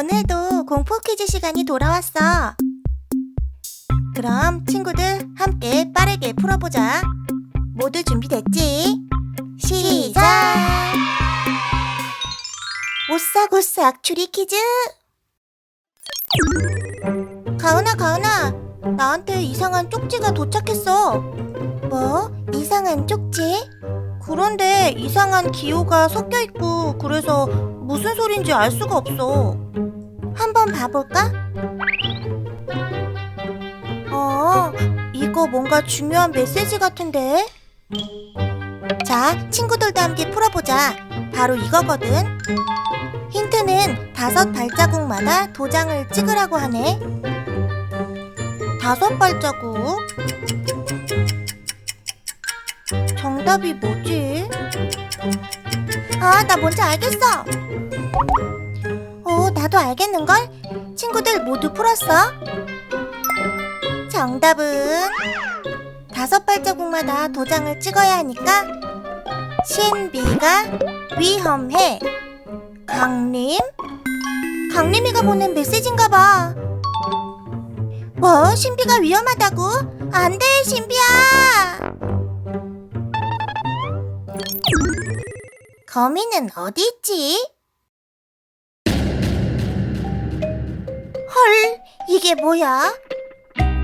오늘도 공포 퀴즈 시간이 돌아왔어. 그럼 친구들 함께 빠르게 풀어보자. 모두 준비됐지? 시작! 오싹오싹 추리 퀴즈! 가은아, 가은아, 나한테 이상한 쪽지가 도착했어. 뭐? 이상한 쪽지? 그런데 이상한 기호가 섞여 있고 그래서 무슨 소린지 알 수가 없어. 한번 봐볼까? 어, 이거 뭔가 중요한 메시지 같은데? 자, 친구들도 함께 풀어보자. 바로 이거거든. 힌트는 다섯 발자국마다 도장을 찍으라고 하네. 다섯 발자국? 정답이 뭐지? 아, 나 뭔지 알겠어. 어, 나도 알겠는걸? 친구들 모두 풀었어? 정답은 다섯 발자국마다 도장을 찍어야 하니까 신비가 위험해. 강림? 강림이가 보낸 메시지인가 봐. 뭐? 신비가 위험하다고? 안 돼, 신비야! 거미는 어디 있지? 헐, 이게 뭐야?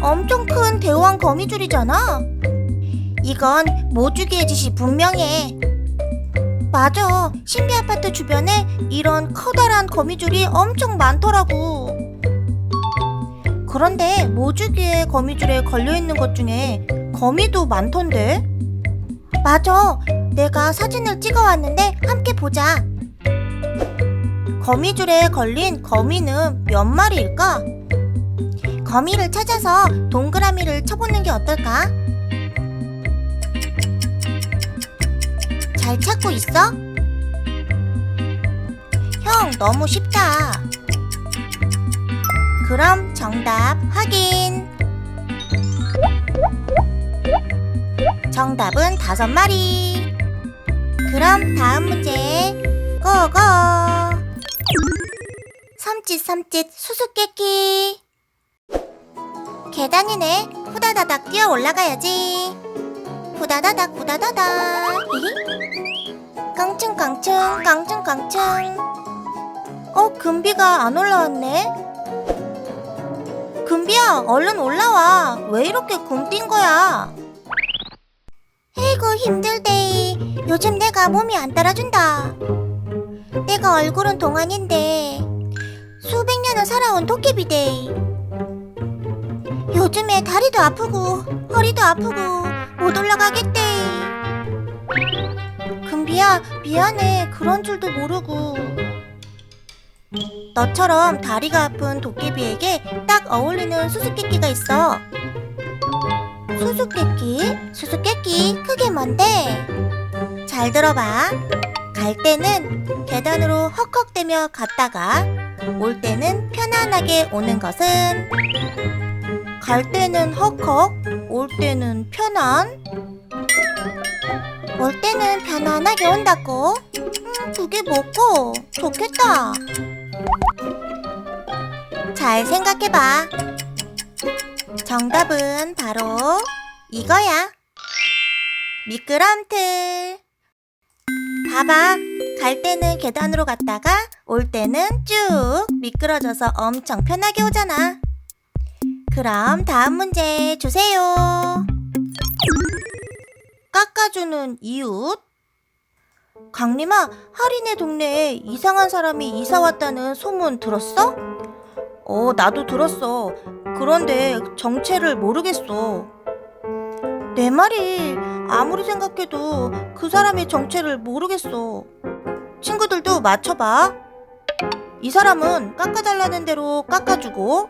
엄청 큰 대왕 거미줄이잖아. 이건 모주기의 짓이 분명해. 맞아, 신비 아파트 주변에 이런 커다란 거미줄이 엄청 많더라고. 그런데 모주기의 거미줄에 걸려 있는 것 중에 거미도 많던데? 맞아, 내가 사진을 찍어 왔는데 함께 보자. 거미줄에 걸린 거미는 몇 마리일까? 거미를 찾아서 동그라미를 쳐보는 게 어떨까? 잘 찾고 있어? 형, 너무 쉽다. 그럼 정답 확인. 정답은 다섯 마리. 그럼 다음 문제 고고. 섬짓 섬짓 수수께끼. 계단이네. 후다다닥 뛰어 올라가야지. 후다다닥 후다다닥. 깡충깡충 깡충깡충. 어 금비가 안 올라왔네. 금비야 얼른 올라와. 왜 이렇게 굼뛴 거야? 에이구 힘들대. 요즘 내가 몸이 안 따라준다. 내가 얼굴은 동안인데 수백 년을 살아온 도깨비대. 요즘에 다리도 아프고 허리도 아프고 못 올라가겠대. 금비야 미안해 그런 줄도 모르고. 너처럼 다리가 아픈 도깨비에게 딱 어울리는 수수께끼가 있어. 수수께끼? 수수께끼 크게 뭔데? 잘 들어봐. 갈 때는 계단으로 헉헉대며 갔다가 올 때는 편안하게 오는 것은 갈 때는 헉헉, 올 때는 편안. 올 때는 편안하게 온다고? 음, 그게 뭐고? 좋겠다. 잘 생각해봐. 정답은 바로 이거야. 미끄럼틀. 봐봐. 갈 때는 계단으로 갔다가 올 때는 쭉 미끄러져서 엄청 편하게 오잖아. 그럼 다음 문제 주세요. 깎아주는 이웃? 강림아, 하린의 동네에 이상한 사람이 이사 왔다는 소문 들었어? 어, 나도 들었어. 그런데 정체를 모르겠어. 내 말이 아무리 생각해도 그 사람의 정체를 모르겠어. 친구들도 맞춰봐. 이 사람은 깎아달라는 대로 깎아주고,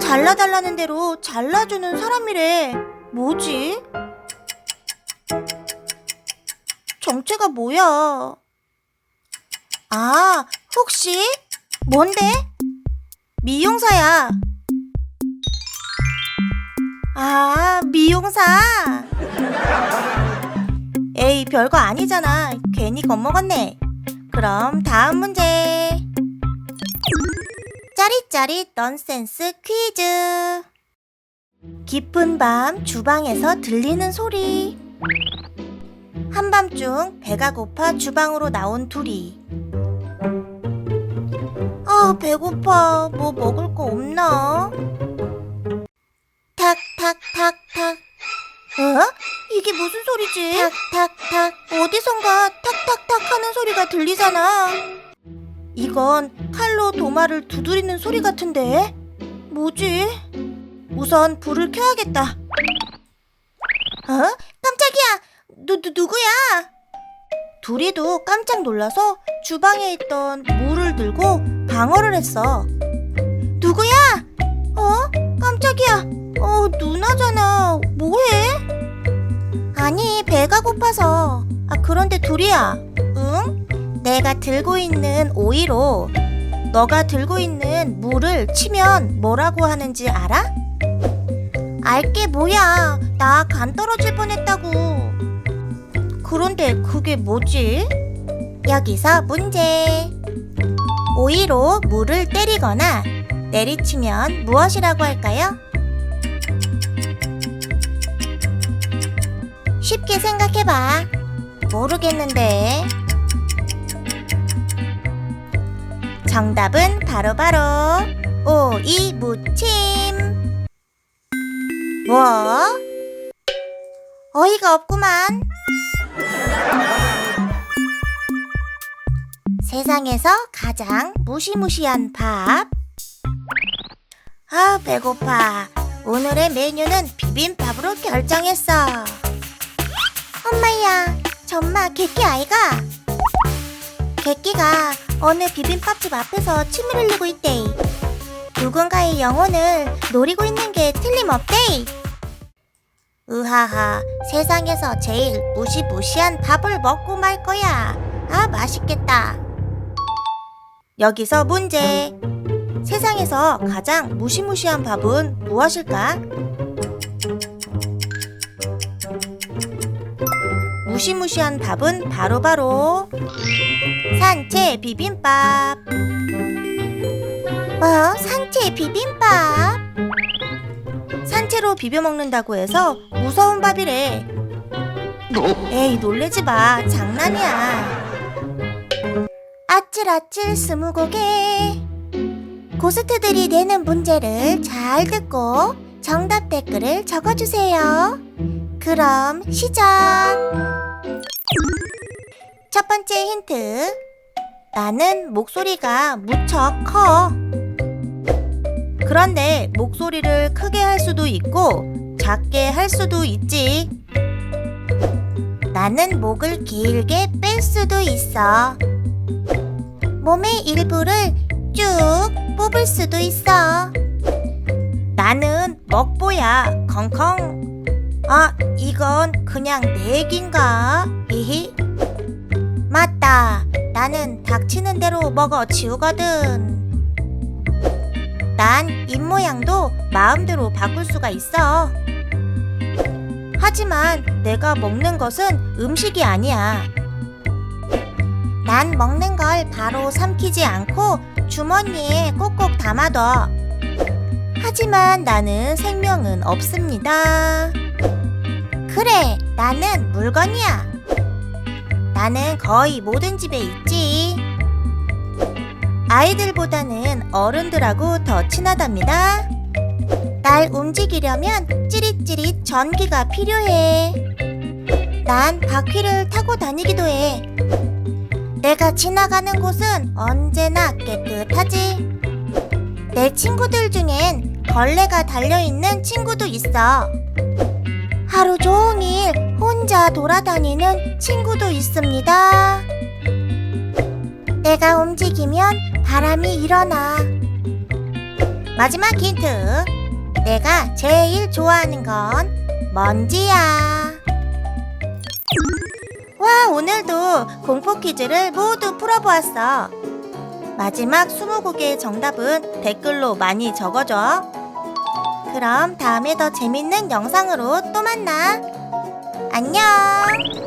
잘라달라는 대로 잘라주는 사람이래. 뭐지? 정체가 뭐야? 아, 혹시? 뭔데? 미용사야. 아, 미용사. 에이, 별거 아니잖아. 괜히 겁먹었네. 그럼 다음 문제. 짜릿짜릿 넌센스 퀴즈. 깊은 밤 주방에서 들리는 소리. 한밤중 배가 고파 주방으로 나온 둘이. 아, 배고파. 뭐 먹을 거 없나? 탁탁탁 탁. 어? 이게 무슨 소리지? 탁 탁 탁. 어디선가 탁 탁 탁 하는 소리가 들리잖아. 이건 칼로 도마를 두드리는 소리 같은데? 뭐지? 우선 불을 켜야겠다. 어? 깜짝이야! 누, 누, 누구야? 둘이도 깜짝 놀라서 주방에 있던 물을 들고 방어를 했어. 누구야? 어? 깜짝이야. 어, 누나잖아. 뭐해? 아니, 배가 고파서. 아, 그런데 둘이야. 응? 내가 들고 있는 오이로 너가 들고 있는 물을 치면 뭐라고 하는지 알아? 알게 뭐야. 나 간 떨어질 뻔했다고. 그런데 그게 뭐지? 여기서 문제. 오이로 물을 때리거나 내리치면 무엇이라고 할까요? 쉽게 생각해봐. 모르겠는데. 정답은 바로 바로 오이 무침. 뭐? 어이가 없구만. 세상에서 가장 무시무시한 밥. 아, 배고파. 오늘의 메뉴는 비빔밥으로 결정했어. 엄마야, 전마 개끼 아이가? 개끼가 어느 비빔밥집 앞에서 침을 흘리고 있대. 누군가의 영혼을 노리고 있는 게 틀림없대. 으하하, 세상에서 제일 무시무시한 밥을 먹고 말 거야. 아, 맛있겠다. 여기서 문제. 세상에서 가장 무시무시한 밥은 무엇일까? 무시무시한 밥은 바로바로 산채 비빔밥. 뭐? 산채 비빔밥? 산채로 비벼 먹는다고 해서 무서운 밥이래. 에이, 놀래지 마. 장난이야. 아찔아찔 스무고개. 고스트들이 내는 문제를 잘 듣고 정답 댓글을 적어주세요. 그럼 시작! 첫 번째 힌트. 나는 목소리가 무척 커. 그런데 목소리를 크게 할 수도 있고 작게 할 수도 있지. 나는 목을 길게 뺄 수도 있어. 몸의 일부를 쭉 뽑을 수도 있어. 나는 먹보야, 컹컹. 아, 이건 그냥 내 얘긴가? 히히. 맞다. 나는 닥치는 대로 먹어 치우거든. 난 입 모양도 마음대로 바꿀 수가 있어. 하지만 내가 먹는 것은 음식이 아니야. 난 먹는 걸 바로 삼키지 않고 주머니에 꼭꼭 담아둬. 하지만 나는 생명은 없습니다. 그래, 나는 물건이야. 나는 거의 모든 집에 있지. 아이들보다는 어른들하고 더 친하답니다. 날 움직이려면 찌릿찌릿 전기가 필요해. 난 바퀴를 타고 다니기도 해. 내가 지나가는 곳은 언제나 깨끗하지. 내 친구들 중엔 걸레가 달려있는 친구도 있어. 하루 종일 혼자 돌아다니는 친구도 있습니다. 내가 움직이면 바람이 일어나. 마지막 힌트. 내가 제일 좋아하는 건 먼지야. 와, 오늘도 공포 퀴즈를 모두 풀어보았어. 마지막 20곡의 정답은 댓글로 많이 적어줘. 그럼 다음에 더 재밌는 영상으로 또 만나. 안녕!